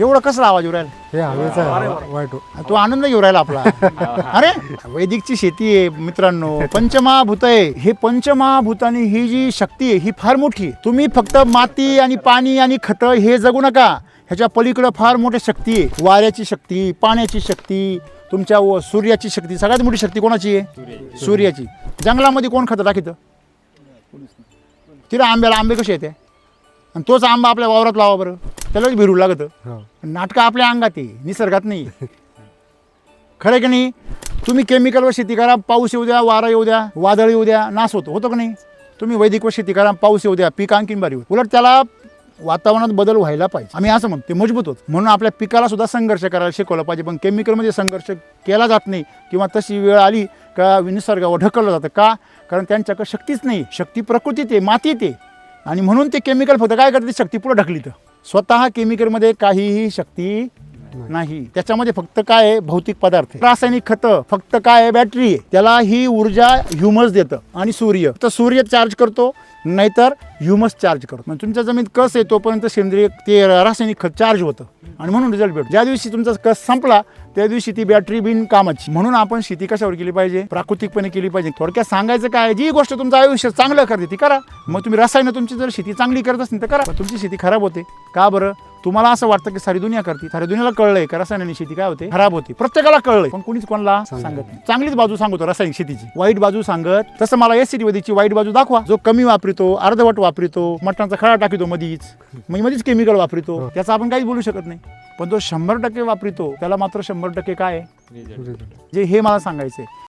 एवढं कसं आवाज येऊ राहिला? हे हवेचा आहे, वाईट. तो आनंद घेऊ राहिला आपला. अरे वैदिकची शेती आहे मित्रांनो. पंचमहाभूत आहे. हे पंचमहाभूतानी ही जी शक्ती आहे ही फार मोठी आहे. तुम्ही फक्त माती आणि पाणी आणि खत हे जगू नका. ह्याच्या पलीकडं फार मोठी शक्ती आहे. वाऱ्याची शक्ती पाण्याची शक्ती तुमच्या व सूर्याची शक्ती. सगळ्यात मोठी शक्ती कोणाची आहे? सूर्याची. जंगलामध्ये कोण खतं टाकीतं? तिला आंब्याला आंबे कसे येते? आणि तोच आंबा आपल्या वावरात लावा बरं. त्यालाच भिरू लागतं. हो. नाटकं आपल्या अंगात आहे निसर्गात नाही. खरं की नाही? तुम्ही केमिकलवर शेती करा पाऊस येऊ द्या वारा येऊ द्या वादळ येऊ द्या नाश होतो. होतं का नाही? तुम्ही वैदिकवर शेती करा पाऊस येऊ द्या पीक आणखीन भारी होईल. उलट त्याला वातावरणात बदल व्हायला पाहिजे. आम्ही असं म्हणतो ते मजबूत होत. म्हणून आपल्या पिकाला सुद्धा संघर्ष करायला शिकवलं पाहिजे. पण केमिकलमध्ये संघर्ष केला जात नाही किंवा तशी वेळ आली का निसर्गावर ढकललं जातं. का? कारण त्यांच्याकडे शक्तीच नाही. शक्ती प्रकृतीत आहे मातीत आहे. आणि म्हणून ते केमिकल फक्त काय करते शक्ती पुढं ढकलीत. स्वतः केमिकलमध्ये काहीही शक्ती नाही. त्याच्यामध्ये फक्त काय आहे? भौतिक पदार्थ रासायनिक खतं. फक्त काय आहे? बॅटरी आहे. त्याला ही ऊर्जा ह्युमस देतं आणि सूर्य. तर सूर्य चार्ज करतो नाहीतर ह्युमस चार्ज करतो. म्हणजे तुमच्या जमीन कस आहे तोपर्यंत सेंद्रिय ते रासायनिक खत चार्ज होतं. आणि म्हणून रिझल्ट भेटतो. ज्या दिवशी तुमचा कस संपला त्या दिवशी ती बॅटरी बिन कामाची. म्हणून आपण शेती कशावर केली पाहिजे? प्राकृतिकपणे केली पाहिजे. थोडक्यात सांगायचं काय जी गोष्ट तुमचं आयुष्य चांगलं करते ती करा. मग तुम्ही रसायनं तुमची जर शेती चांगली करत असेल तर करा. तुमची शेती खराब होते. का बरं? तुम्हाला असं वाटतं की सारी दुनिया करते सारी दुनियाला कळलंय का रासायनिक शेती काय होते? खराब होते. प्रत्येकाला कळलंय. पण कोणीच कोणाला सांगत नाही. चांगलीच बाजू सांगतो रासायनिक शेतीची. वाईट बाजू सांगत. तसं मला एस सी वाईट बाजू दाखवा. जो कमी वापरतो अर्धवट वापरतो मटणाचा खळा टाकतो मधीच. म्हणजे मधीच केमिकल वापरतो. त्याचा आपण काहीच बोलू शकत नाही. पण जो शंभर टक्के वापरतो त्याला मात्र शंभर टक्के काय. जे हे मला सांगायचंय.